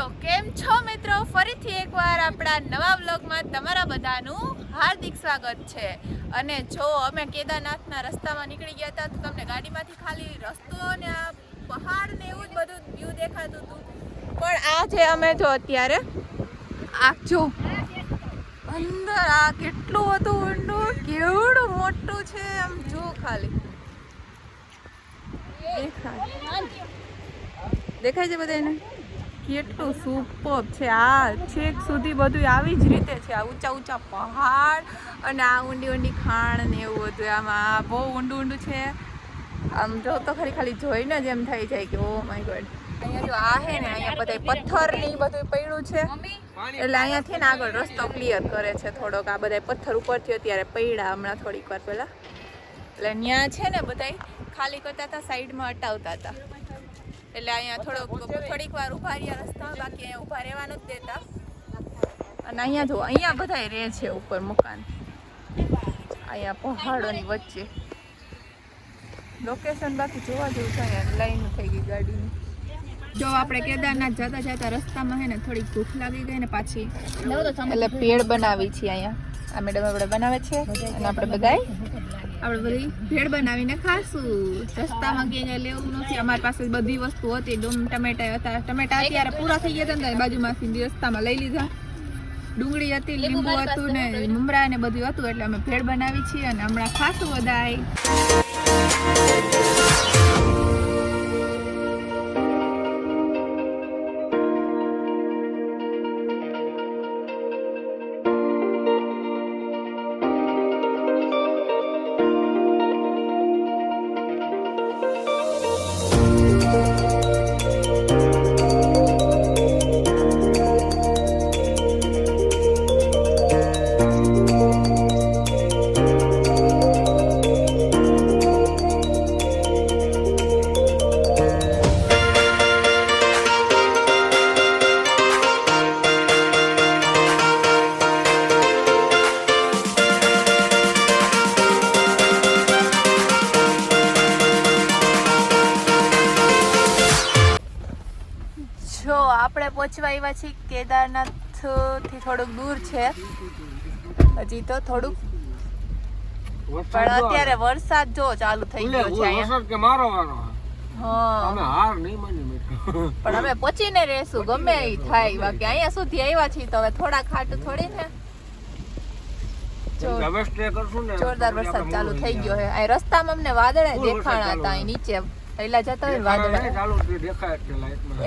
તો કેમ છો મિત્રો? ફરીથી એકવાર આપણા નવા વ્લોગમાં તમારા બધાનું હાર્દિક સ્વાગત છે. અને જો અમે કેદારનાથના રસ્તામાં નીકળી ગયા હતા, તો તમને ગાડીમાંથી ખાલી રસ્તો અને આ પહાડ ને એવું જ બધું વ્યૂ દેખાતું હતું. પણ આ જે અમે જો અત્યારે, આ જો અંદર આ કેટલું હતું ઊંડું? કેવડું મોટું છે આમ જો ખાલી. દેખાય. દેખાય છે બધાને કેટલું સુપર છે. આ છેક સુધી બધું આવી જ રીતે છે. આ ઊંચા ઊંચા પહાડ અને આ ઊંડી ઊંડી ખાણ ને એવું બધું. આમાં બહુ ઊંડું ઊંડું છે. આમ જો તો ખરી ખાલી જોઈને જ એમ થઈ જાય કે ઓ માય ગોડ અહીંયા જો આ હે ને, અહીંયા બધા પથ્થર ને બધું પડ્યું છે. એટલે અહીંયાથી ને આગળ રસ્તો ક્લિયર કરે છે થોડોક. આ બધા પથ્થર ઉપરથી અત્યારે પડ્યા હમણાં થોડીક વાર પહેલાં. એટલે ત્યાં છે ને બધાય ખાલી કરતા હતા, સાઈડમાં હટાવતા હતા. એટલે અહીંયા થોડોક થોડીક વાર ઊભા રહ્યા રસ્તા બાકી અહીંયા ઊભા રહેવાનું જ દેતા. અને અહીંયા જો અહીંયા બધાય રહે છે ઉપર મકાન. અહીંયા પહાડોની વચ્ચે. લોકેશન બાકી જોવા જેવું છે અહીંયા લાઈન થઈ ગઈ ગાડીની. જો આપણે કેદારનાથ જતા જતા રસ્તામાં હે ને થોડીક ભૂખ લાગી ગઈ ને પાછી એટલે ભેળ બનાવી છે અહીંયા. આ મેડમ આપણે બનાવે છે અને આપણે બધાય આપણે બધી ભેળ બનાવીને ખાશું. રસ્તામાં ક્યાંય લેવું નથી. અમારી પાસે બધી વસ્તુ હતી. ડુમ ટમેટા હતા. ટમેટા અત્યારે પૂરા થઈ ગયા હતા ને બાજુમાંથી રસ્તામાં લઈ લીધા. ડુંગળી હતી લીંબુ હતું ને મમરા ને બધું હતું એટલે અમે ભેળ બનાવી છીએ અને હમણાં ખાશું બધાય. પહોંચવા આવ્યા છીએ. કેદારનાથથી થોડુંક દૂર છે. હજી તો થોડુંક. પણ અત્યારે વરસાદ જો ચાલુ થઈ ગયો છે વરસાદ કે મારો વારો અમે હાર નહીં માની પણ અમે પચીને રહેશું. ગમે એ થાય. બાકી અહીંયા સુધી આવ્યા છીએ તો હવે થોડા ખાટ થોડી ને. જોરદાર વરસાદ ચાલુ થઈ ગયો છે. આ રસ્તામાં અમને વાદળે દેખાણા હતા. નીચે પહેલા જતા હોય વાદળ. દેખાય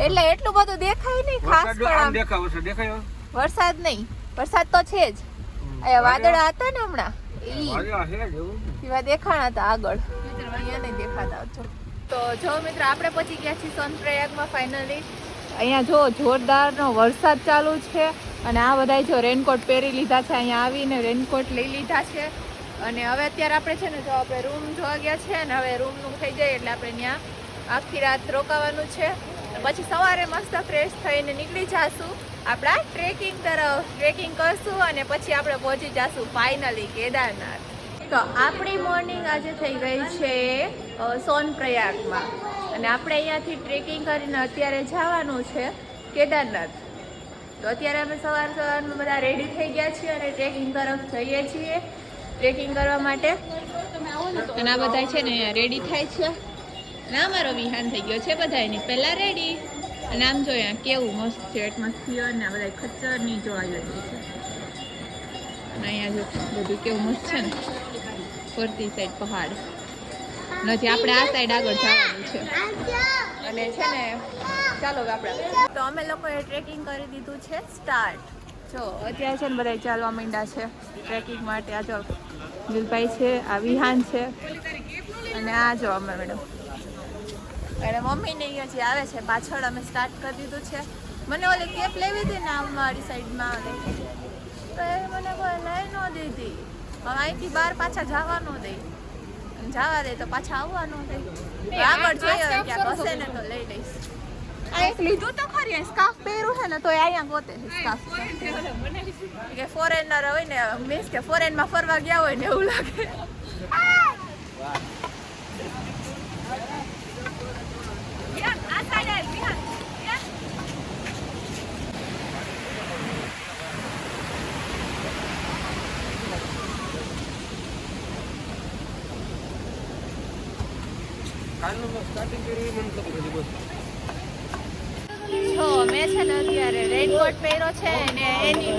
એટલે એટલું બધું દેખાય નહીં ખાસ પણ આમ દેખાય વરસાદ દેખાય? વરસાદ નહીં. વરસાદ તો છે જ. અહીંયા વાદળા? હતા ને હમણાં. એવું. દેખાણા હતા આગળ. અહીંયા નહીં દેખાતા છો તો જો મિત્ર આપણે પહોંચી ગયા છીએ સોનપ્રયાગમાં ફાઇનલી અહીંયા જો જોરદારનો વરસાદ ચાલુ છે અને આ બધાય જો રેનકોટ પહેરી લીધા છે અહીંયા આવીને રેનકોટ લઈ લીધા છે. અને હવે અત્યારે આપણે છે ને, જો આપણે રૂમ જોવા ગયા છે અને હવે રૂમનું થઈ જાય એટલે આપણે ત્યાં આખી રાત રોકાવાનું છે. પછી સવારે મસ્ત ફ્રેશ થઈને નીકળી જશું. આપણા ટ્રેકિંગ તરફ ટ્રેકિંગ કરશું અને પછી આપણે પહોંચી જશું ફાઇનલી કેદારનાથ. તો આપણી મોર્નિંગ આજે થઈ ગઈ છે સોનપ્રયાગમાં. અને આપણે અહીંયાથી ટ્રેકિંગ કરીને અત્યારે જવાનું છે કેદારનાથ. તો અત્યારે અમે સવાર સવારમાં બધા રેડી થઈ ગયા છીએ અને ટ્રેકિંગ તરફ જઈએ છીએ. ટ્રેકિંગ કરવા માટે. અને આ બધા છે ને અહીંયા રેડી થાય છે. અને અમારો વિહાન થઈ ગયો છે બધા એની પહેલાં રેડી અને આમ જો કેવું મસ્ત છે એટમોસ્ફિયર ને આ બધા ખચ્ચરની જોવા જેવું છે. અને અહીંયા જો બધું કેવું મસ્ત છે ને. ફરતી સાઈડ પહાડ. નથી આપણે આ સાઈડ આગળ જવાનું છે. અને છે ને, ચાલો આપણે. તો અમે લોકોએ ટ્રેકિંગ કરી દીધું છે સ્ટાર્ટ જો, અત્યારે છે ને બધા ચાલવા માંડ્યા છે ટ્રેકિંગ માટે. આ જો દિલભાઈ છે આ વિહાન છે. અને આ જો અમે મેડમ. એટલે મમ્મી ને અહીંયા જે આવે છે પાછળ અમે સ્ટાર્ટ કરી દીધું છે. મને ઓલી કેપ લેવી હતી ને આમ મારી સાઈડમાં આવે તો એ મને કોઈ લઈ ન દીધી. હવે અહીંથી બહાર પાછા જવા ન દે. અને જવા દે તો પાછા આવવા ન દે. આગળ જોઈએ હવે ક્યાંક હશે ને તો લઈ લઈશ. આ એક લીધું તો ખરી સ્કાર્ફ પહેર્યું છે ને તો અહીંયા ગોતે સ્કાર્ફ કે ફોરેનર હોય ને મીન્સ કે ફોરેનમાં ફરવા ગયા હોય ને એવું લાગે વિહાન, આ side આવ, વિહાન, વિહાન. કાલનું મેં starting કર્યું એ મને ખબર હતી બસ. જો મેં છે ને અત્યારે રેનકોટ પહેર્યો છે ને એની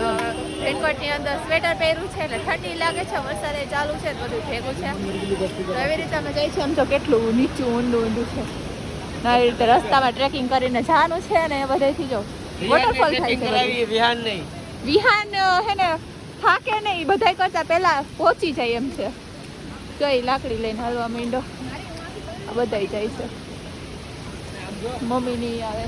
રેનકોટની અંદર સ્વેટર પહેર્યું છે એટલે ઠંડી લાગે છે વરસાદ ચાલુ છે બધું ભેગું છે. તો એવી રીતે અમે જઈ છીએ આમ તો કેટલું નીચું ઊંડું ઊંડું છે. આવી રીતે રસ્તામાં ટ્રેકિંગ કરીને જવાનું છે ને એ બધેથી જો વોટરફોલ થાય છે વિહાન નહીં. વિહાન હે ને થાકે નહીં બધાય કરતા પહેલા પહોંચી જાય એમ છે. જો એ લાકડી લઈને હાલવા માંડો બધાય જાય છે. મમ્મી ની આવે.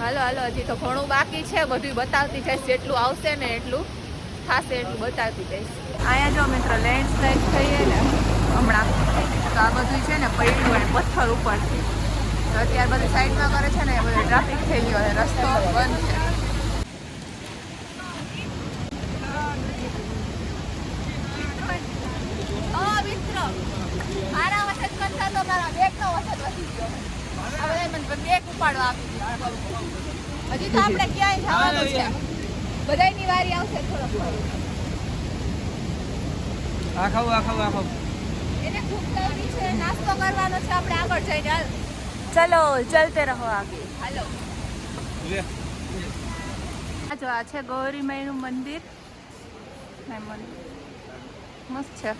હાલો હાલો, હજી તો ઘણું બાકી છે. બધું બતાવતી જઈશ. જેટલું આવશે ને એટલું થશે એટલું બતાવતી જઈશ. અહીંયા જો મિત્ર લેન્ડસ્લાઇડ થઈએ ને. હમણાં તો આ બધું છે ને પડ્યું હોય પથ્થર ઉપરથી. તો અત્યારે બધું સાઈડમાં કરે છે ને, એ બધું ટ્રાફિક થઈ ગયો. છે રસ્તો બંધ છે. મારા વખત કરતા તો મારા બેગનો વખત વધી ગયો. હવે મને બેગ ઉપાડવા આપી દીધો. હજી તો આપણે ક્યાંય જવાનું છે. બધાયની વારી આવશે થોડોક આ ખાવું આ ખાવું આ ખાવું એને ખૂબ છે નાસ્તો કરવાનો છે આપણે આગળ જઈને. હાલ ચલો ચલતે રહો આગે હાલો. જો આ છે ગૌરી માઈનું મંદિર મસ્ત છે.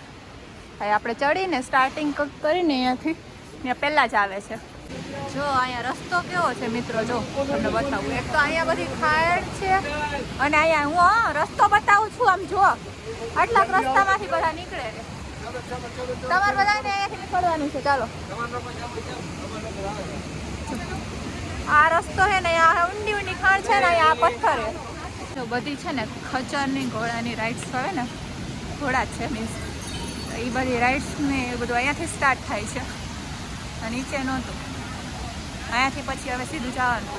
ભાઈ આપણે ચડીને સ્ટાર્ટિંગ કરીને અહીંયાથી ત્યાં પહેલાં જ આવે છે. જો અહીંયા રસ્તો કેવો છે મિત્રો, જો તમને બતાવું. એક તો અહીંયા બધી ખાડ છે અને અહીંયા હું રસ્તો બતાવું છું આમ જો આટલા રસ્તામાંથી બધા નીકળે તમારે બધાને અહીંયાથી નીકળવાનું છે. ચાલો. આ રસ્તો છે ને આ ઊંડી ઊંડી ખાણ છે ને, અહીંયા આ પથ્થર જો બધી છે ને ખચરની ઘોડાની રાઇડ્સ આવે ને ઘોડા છે મીન્સ એ બધી રાઇડ્સ ને એ બધું અહીંયાથી સ્ટાર્ટ થાય છે. નીચે નહોતું. અહીંયાથી પછી હવે સીધું જવાનું.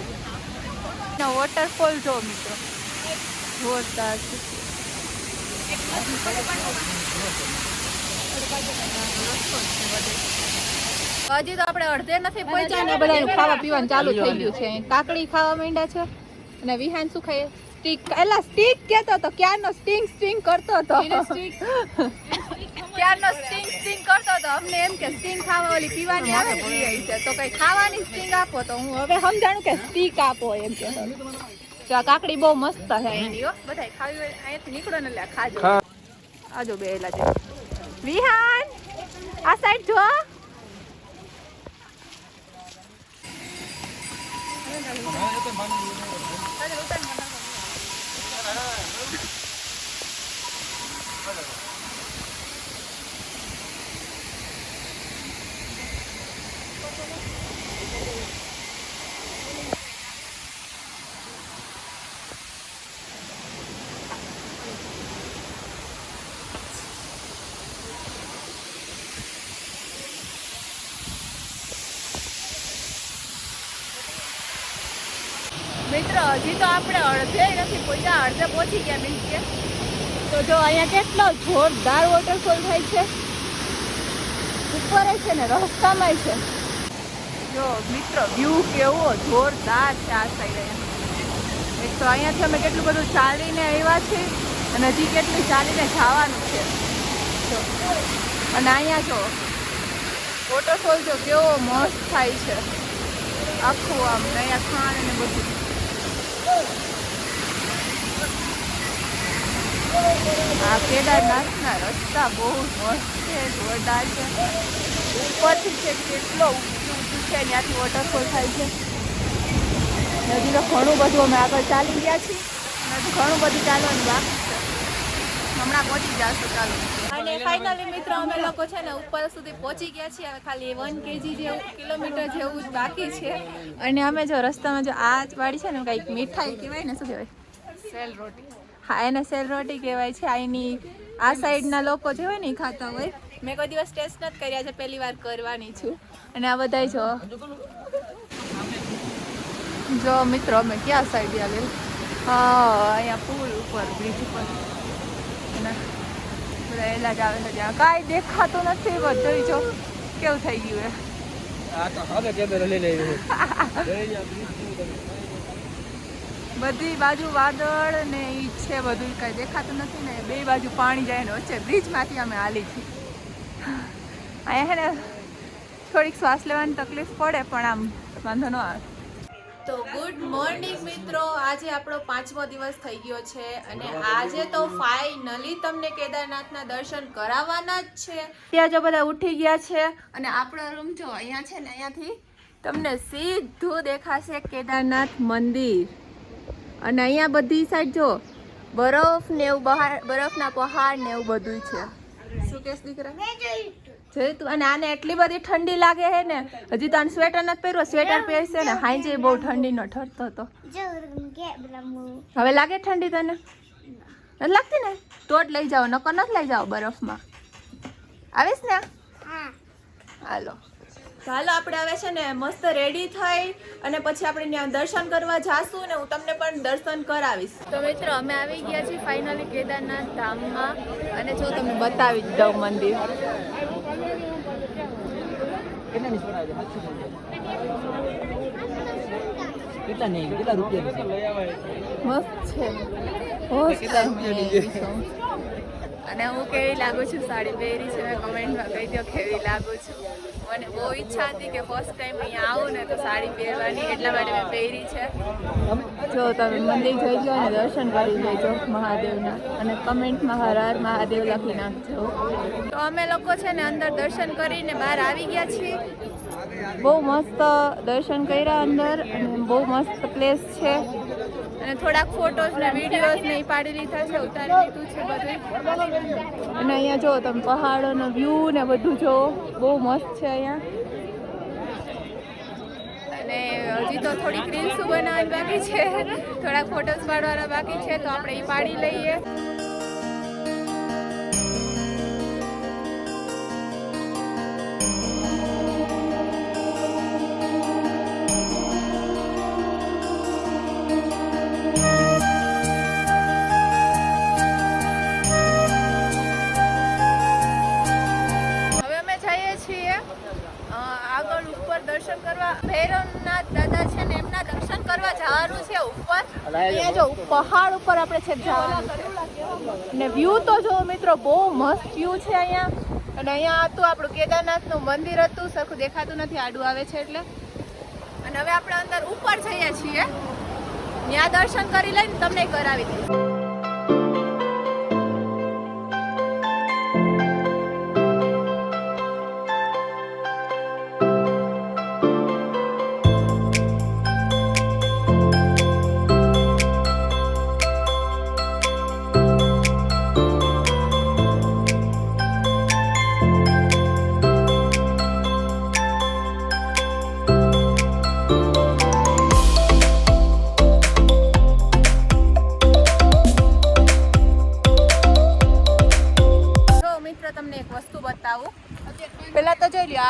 વોટરફોલ જો મિત્રો. જોરદાર હજી તો આપણે અડધે નથી પહોંચ્યા. ને બધાનું ખાવા પીવાનું ચાલુ થઈ ગયું છે. કાકડી ખાવા માંડ્યા છે અને વિહાન શું ખાઈએ સ્ટીક. એલા સ્ટીક કેતો તો ક્યારનો સ્ટિંગ સ્ટિંગ કરતો હતો? ક્યારનો સ્ટિંગ સ્ટિંગ કરતો તો અમને એમ કે સ્ટિંગ ખાવા ઓલી પીવાની આવે ને આવી છે તો કઈ ખાવાની સ્ટિંગ આપો તો હું હવે સમજાણું કે સ્ટીક આપો એમ કે. જો આ કાકડી બહુ મસ્ત છે એની હો. બધાય ખાવી હોય અહીંયાથી નીકળો ને એટલે ખાજો. આજો બે એલા છે વિહાન આ સાઈડ જો. મિત્ર હજી તો આપણે અડધે નથી પહોંચ્યા અડધે પહોંચી ગયા મીન્સ કે. તો જો અહીંયા કેટલો જોરદાર વોટરફોલ થાય છે. ઉપર છે ને, રસ્તામાં છે. જો મિત્ર વ્યૂ કેવો જોરદાર છે આ સાઈડ અહીંયા. એક તો અહીંયાથી અમે કેટલું બધું ચાલીને આવ્યા છે અને હજી કેટલું ચાલીને જવાનું છે. જો. અને અહીંયા જો વોટરફોલ જો કેવો મસ્ત થાય છે. આખું આમ, અહીંયા ખાણ અને બધું. આ કેદારનાથના રસ્તા બહુ મસ્ત છે, જોરદાર છે. ઉપરથી છે કેટલો ઊંચું ઊંચું છે, ત્યાંથી વોટરફોલ થાય છે. નદી તો ઘણું બધું અમે આગળ ચાલી ગયા છીએ. નદી ઘણું બધું ચાલવાનું બાકી છે. હમણાં પહોંચી જશું, ચાલો. અને ફાઇનલી મિત્રો અમે લોકો છે ને ઉપર સુધી પહોંચી ગયા છીએ. હવે ખાલી વન કેજી જેવું કિલોમીટર જેવું જ બાકી છે. અને અમે જો રસ્તામાં જો આ જ વાળી છે ને કંઈક મીઠાઈ કહેવાય ને શું કહેવાય? સેલ રોટી. હા એને સેલ રોટી કહેવાય છે. અહીંની આ સાઈડના લોકો જે હોય ને ખાતા હોય. મેં કોઈ દિવસ ટેસ્ટ નથી કર્યા છે પહેલી વાર કરવાની છું. અને આ બધાય જો જો મિત્રો અમે ક્યાં સાઈડ આવે હા અહીંયા પુલ ઉપર બ્રિજ ઉપર. અને બધા એલા જ આવે છે ત્યાં કાંઈ દેખાતું નથી બધું જો કેવું થઈ ગયું આ તો હવે કેમેરા લઈ લઈ બધી બાજુ વાદળ ને ઈ છે બધું કાંઈ દેખાતું નથી ને. બે બાજુ પાણી જાય ને વચ્ચે બ્રિજમાંથી અમે હાલી છીએ. અહીંયા હે ને થોડીક શ્વાસ લેવાની તકલીફ પડે પણ આમ વાંધો ન આવે. તો ગુડ મોર્નિંગ મિત્રો. આજે આપણો પાંચમો દિવસ થઈ ગયો છે અને આજે તો ફાઇનલી તમને કેદારનાથના દર્શન કરાવવાના જ છે. ત્યાં જો બધા ઉઠી ગયા છે અને આપણો રૂમ જો અહીંયા છે ને અહીંયાથી તમને સીધું દેખાશે કેદારનાથ મંદિર. અને અહીંયા બધી સાઈડ જો બરફ ને એવું બહાર બરફના પહાડ ને એવું બધું છે. શું કેસ દીકરા? જોયું તું? અને આને એટલી બધી ઠંડી લાગે છે ને હજી તો આને સ્વેટર નથી પહેર્યો સ્વેટર પહેરશે ને. હાંજે બહુ ઠંડીનો ઠરતો હતો. હવે લાગે ઠંડી તને? નથી લાગતી ને? તો જ લઈ જાઓ નકર નથી લઈ જાઓ બરફમાં. આવીશ ને? હાલો. હાલો આપણે હવે છે ને મસ્ત રેડી થઈ અને પછી આપણે ત્યાં દર્શન કરવા જાશું ને હું તમને પણ દર્શન કરાવીશ. તો મિત્રો અમે આવી ગયા છીએ ફાઇનલી કેદારનાથ ધામમાં અને જો તમને બતાવી જ દઉં મંદિર. કેટલા છે? નહીં કેટલા રૂપિયા મસ્ત છે. છે. અને હું કેવી લાગુ છું સાડી પહેરી છે મેં કમેન્ટમાં કહી દો કેવી લાગુ છું. મને બહુ ઈચ્છા હતી કે ફર્સ્ટ ટાઈમ અહીંયા આવું ને તો સાડી પહેરવાની એટલા માટે મેં પહેરી છે. જો તમે મંદિર જઈ જાઓ ને દર્શન કરી લેજો મહાદેવના. અને કમેન્ટમાં હર હર મહાદેવ લખી નાખજો. તો અમે લોકો છે ને અંદર દર્શન કરીને બહાર આવી ગયા છીએ. બહુ મસ્ત દર્શન કર્યા અંદર અને બહુ મસ્ત પ્લેસ છે. અને થોડાક ફોટોસ ને વિડીયોઝ ને પાડી લીધા છે, ઉતારી લીધું છે બધું. અને અહીંયા જો તમે પહાડોનો વ્યૂ ને બધું જો, બહુ મસ્ત છે અહીંયા. અને હજી તો થોડીક રીલ્સ બનાવવાની બાકી છે. થોડાક ફોટોસ પાડવાના બાકી છે, તો આપણે એ પાડી લઈએ. પહાડ ઉપર આપણે છે ને વ્યૂ તો જો મિત્રો બહુ મસ્ત વ્યૂ છે અહીંયા. અને અહીંયા હતું આપણું કેદારનાથનું મંદિર હતું, સરખું દેખાતું નથી, આડું આવે છે એટલે. અને હવે આપણે અંદર ઉપર જઈએ છીએ. ત્યાં દર્શન કરી લઈને તમને કરાવી દઈશ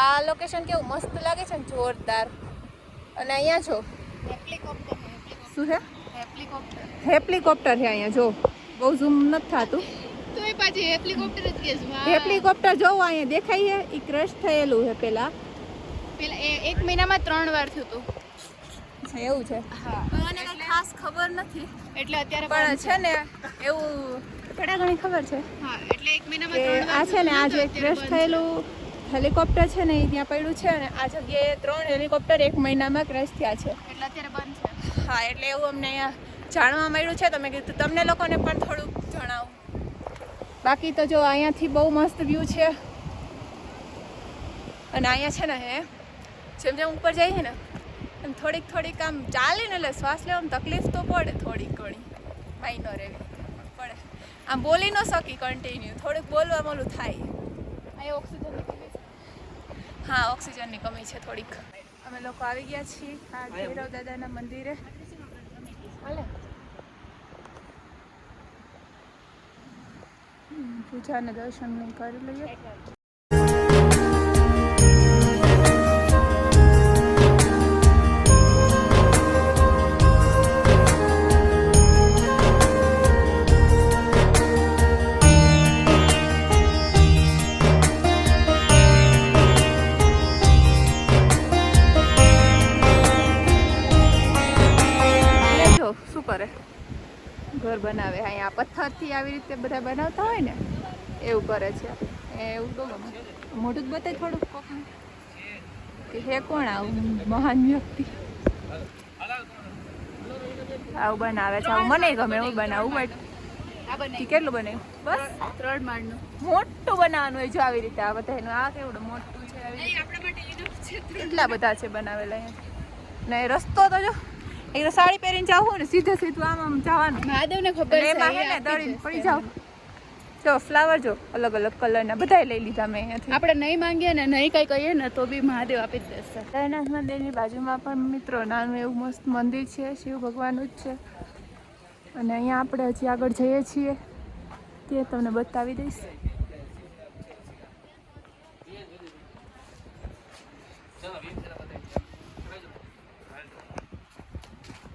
આ લોકેશન કેવું મસ્ત લાગે છે ને? જોરદાર. અને અહીંયા જો. શું છે? હેપ્લિકોપ્ટર છે અહીંયા જો. બહુ ઝૂમ નથી થતું. તો એ પાછી હેલિકોપ્ટર હેપ્લિકોપ્ટર જોવો અહીંયા દેખાય છે એ ક્રશ થયેલું છે પેલા. પેલા એક મહિનામાં ત્રણ વાર થયું હતું. એવું છે. હા. મને કઈ ખાસ ખબર નથી. એટલે અત્યારે પણ છે ને એવું થોડા ઘણી ખબર છે. હા એટલે એક મહિનામાં ત્રણ વાર આ છે ને આ જે ક્રશ થયેલું હેલિકોપ્ટર છે ને એ ત્યાં પડ્યું છે અને આ જગ્યાએ ત્રણ હેલિકોપ્ટર એક મહિનામાં ક્રેશ થયા છે. એટલે અત્યારે બંધ છે. હા એટલે એવું અમને અહીંયા જાણવા મળ્યું છે. તમે કીધું તમને લોકોને પણ થોડુંક જણાવું. બાકી તો જો અહીંયાથી બહુ મસ્ત વ્યૂ છે. અને અહીંયા છે ને હે જેમ જેમ ઉપર જઈએ ને એમ થોડીક થોડીક આમ ચાલે ને એટલે શ્વાસ લેવામાં તકલીફ તો પડે થોડીક ઘણી. માઇનર એવી. પડે. આમ બોલી ન શકી કન્ટિન્યુ થોડુંક બોલવા મોલું થાય. કમી છે હા ઓક્સિજનની કમી છે થોડીક. અમે લોકો આવી ગયા છીએ આ ભૈરવ દાદાના મંદિરે. પૂજા અને દર્શન કરી લઈએ. ઘર બનાવે. અહીંયા પથ્થરથી આવી રીતે બધા બનાવતા હોય ને એવું કરે છે. એવું તો મોટું જ બતાય થોડુંક કોકને. કે હે કોણ આવું મહાન વ્યક્તિ? આવું બનાવે છે. આવું મને ગમે એવું બનાવું બટ કેટલું બને બસ. ત્રણ માળનું મોટું બનાવવાનું હોય જો આવી રીતે. આ બધા એનું આ કેવડું મોટું છે. કેટલા બધા છે બનાવેલા અહીંયા? ને રસ્તો તો જો એક તો સાડી પહેરીને જાવું ને સીધે સીધું આમ આમ જવાનું. મહાદેવને ખબર છે એમાં હે ને દળીને પડી જાવ જો ફ્લાવર જો અલગ અલગ કલરના બધાય લઈ લીધા મેં અહીંયાથી. આપણે નહીં માંગીએ ને નહીં કંઈ કહીએ ને તો બી મહાદેવ આપી જ દેશે. જગન્નાથ મંદિરની બાજુમાં પણ મિત્રો નાનું એવું મસ્ત મંદિર છે શિવ ભગવાનનું જ છે. અને અહીંયા આપણે હજી આગળ જઈએ છીએ. તે તમને બતાવી દઈશ.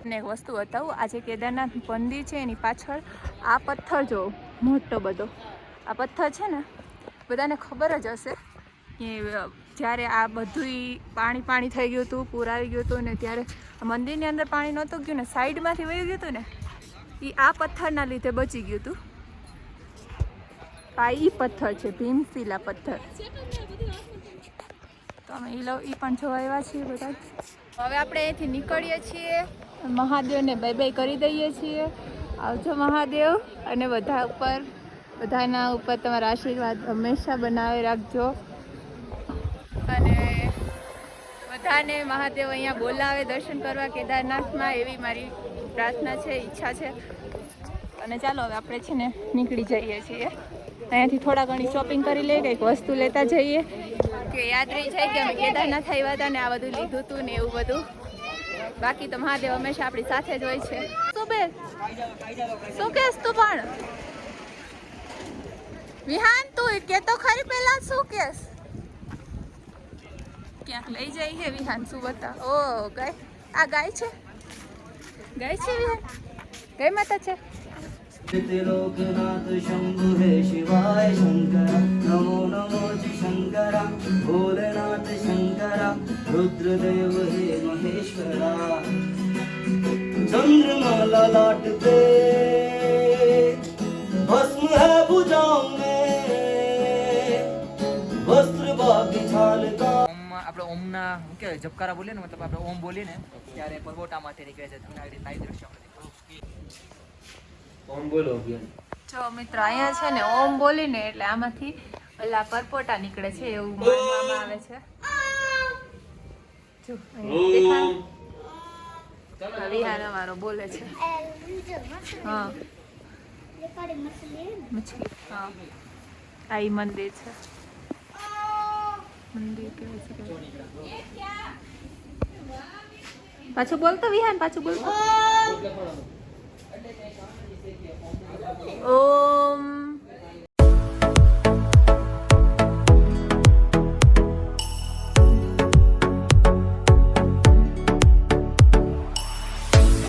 ને એક વસ્તુ બતાવું. આજે કેદારનાથ મંદિર છે, એની પાછળ આ પથ્થર જો, મોટો બધો. આ પથ્થર છે ને, બધાને ખબર જ હશે કે જ્યારે આ બધુંય પાણી પાણી થઈ ગયું હતું, પૂર આવી ગયું હતું, ને ત્યારે મંદિરની અંદર પાણી નહોતું ગયું ને, સાઈડમાંથી વહી ગયું હતું ને એ આ પથ્થરના લીધે બચી ગયું હતું. આ એ પથ્થર છે, ભીમશીલા પથ્થર. તો અમે એ લો એ પણ જોવા આવ્યા છીએ બધા. હવે આપણે અહીંથી નીકળીએ છીએ. મહાદેવને બાય બાય કરી દઈએ છીએ. આવજો મહાદેવ અને બધા ઉપર, બધાના ઉપર તમારા આશીર્વાદ હંમેશા બનાવી રાખજો. અને બધાને મહાદેવ અહીંયા બોલાવે, દર્શન કરવા કેદારનાથમાં એવી મારી પ્રાર્થના છે, ઈચ્છા છે. અને ચાલો હવે આપણે છે ને નીકળી જઈએ છીએ. અહીંયાથી થોડા ઘણી શોપિંગ કરી લઈએ, કંઈક વસ્તુ લેતા જઈએ. કે યાદ રહી જાય કે અમે કેદારનાથ આવ્યા હતા ને આ બધું લીધું હતું ને એવું બધું. બાકી તો મહાદેવ હંમેશા આપણી સાથે જ હોય છે. શું બે? તું પણ? વિહાન, તું કે તો ખરી પેલા શું કેસ ક્યાંક લઈ જઈ હે વિહાન, શું બતા? ઓ, ગાય. આ ગાય છે? ગાય છે વિહાન? ગાય માતા છે? લોકનાથ શંભુ હે શિવાય શંકર. નમો નમો શંકર. ભોલેનાથ શંકર. રુદ્રદેવ चंद्रमा ललाट पे भस्म है भुजाओं में वस्त्र बाग छाल का ઓમ આપણે ઓમના શું કહેવાય જબકારા બોલીએ ને મતલબ આપણે ઓમ બોલીએ ને ત્યારે પરબોટામાંથી નીકળે છે તમને આવી લાઈ દ્રશ્ય ઓમ બોલો જો મિત્ર અહીંયા છે ને ઓમ બોલીને એટલે આમાંથી ઓલા પરપોટા નીકળે છે એવું માનવામાં આવે છે જો અહીંયા દેખાય? વિહાર અમારો બોલે છે. હા. મછલી હા. આ ઈ મંદિર છે. મંદિર કેવું છે? પાછું બોલતો વિહાન પાછું બોલતો ઓમ